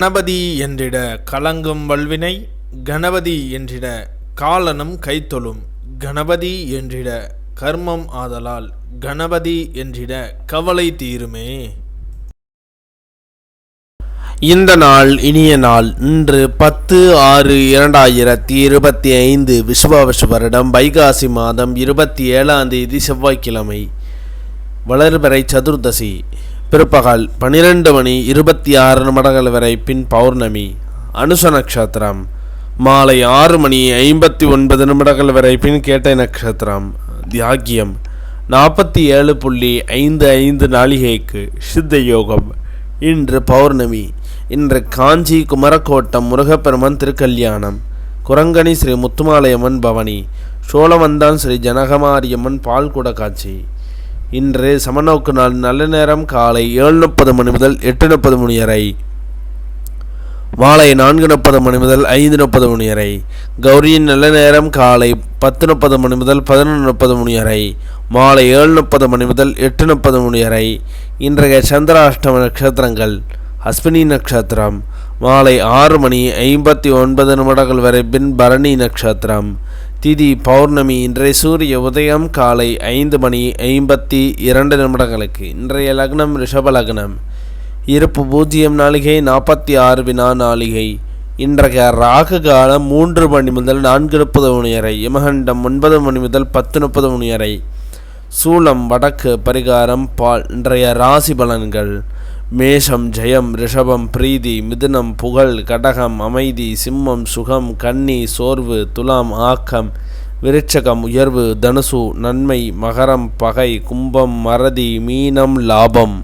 கணபதி என்றிட கலங்கும் வல்வினை கணபதி என்றிட காலனும் கைத்தொழும் கணபதி என்றிட கர்மம் ஆதலால் கணபதி என்றிட கவலை தீருமே. இந்த நாள் இனிய நாள் இன்று பத்து ஆறு இரண்டாயிரத்தி இருபத்தி ஐந்து விசுவாவசு வருடம் வைகாசி மாதம் இருபத்தி ஏழாம் தேதி செவ்வாய்க்கிழமை வளர்பிறை சதுர்தசி. பிற்பகல் பனிரெண்டு மணி இருபத்தி ஆறு நிமிடங்கள் வரை பின் பௌர்ணமி அனுச நட்சத்திரம். மாலை ஆறு மணி ஐம்பத்தி ஒன்பது நிமிடங்கள் வரை பின் கேட்டை நட்சத்திரம். தியாகியம் நாற்பத்தி ஏழு புள்ளி ஐந்து ஐந்து நாளிகைக்கு சித்த யோகம் இன்று பௌர்ணமி. இன்று காஞ்சி குமரக்கோட்டம் முருகப்பெருமன் திருக்கல்யாணம். குரங்கணி ஸ்ரீ முத்துமாலையம்மன் பவனி. சோழவந்தான் ஸ்ரீ ஜனகமாரியம்மன் பால்குட காட்சி இன்று சமநோக்கு நாள். நல்ல நேரம் காலை ஏழு முப்பது மணி முதல் எட்டு முப்பது மணி வரை. மாலை நான்கு முப்பது மணி முதல் ஐந்து முப்பது மணி வரை. கௌரியின் நல்ல நேரம் காலை பத்து முப்பது மணி முதல் பதினொன்று முப்பது மணி வரை. மாலை ஏழு முப்பது மணி முதல் எட்டு முப்பது மணி வரை. இன்றைய சந்திராஷ்டம நட்சத்திரங்கள். அஸ்வினி நட்சத்திரம். மாலை ஆறு மணி ஐம்பத்தி ஒன்பது நிமிடங்கள் வரை பின் பரணி நட்சத்திரம். திதி பௌர்ணமி இன்றைய சூரிய உதயம் காலை ஐந்து மணி ஐம்பத்தி இரண்டு நிமிடங்களுக்கு. இன்றைய லக்னம் ரிஷப லக்னம். இருப்பு பூஜ்ஜியம் நாளிகை நாற்பத்தி ஆறு வினா நாளிகை. இன்றைய ராகு காலம் மூன்று மணி முதல் நான்கு முப்பது மணி வரை. யமகண்டம் ஒன்பது மணி முதல் பத்து முப்பது மணி வரை. சூளம் வடக்கு பரிகாரம் பால். இன்றைய ராசி பலன்கள். மேஷம் ஜெயம் ரிஷபம் பிரீதி மிதுனம் புகழ் கடகம் அமைதி சிம்மம் சுகம் கன்னி சோர்வு துலாம் ஆக்கம் விருட்சகம் உயர்வு தனுசு நன்மை மகரம் பகை கும்பம் மறதி மீனம் லாபம்.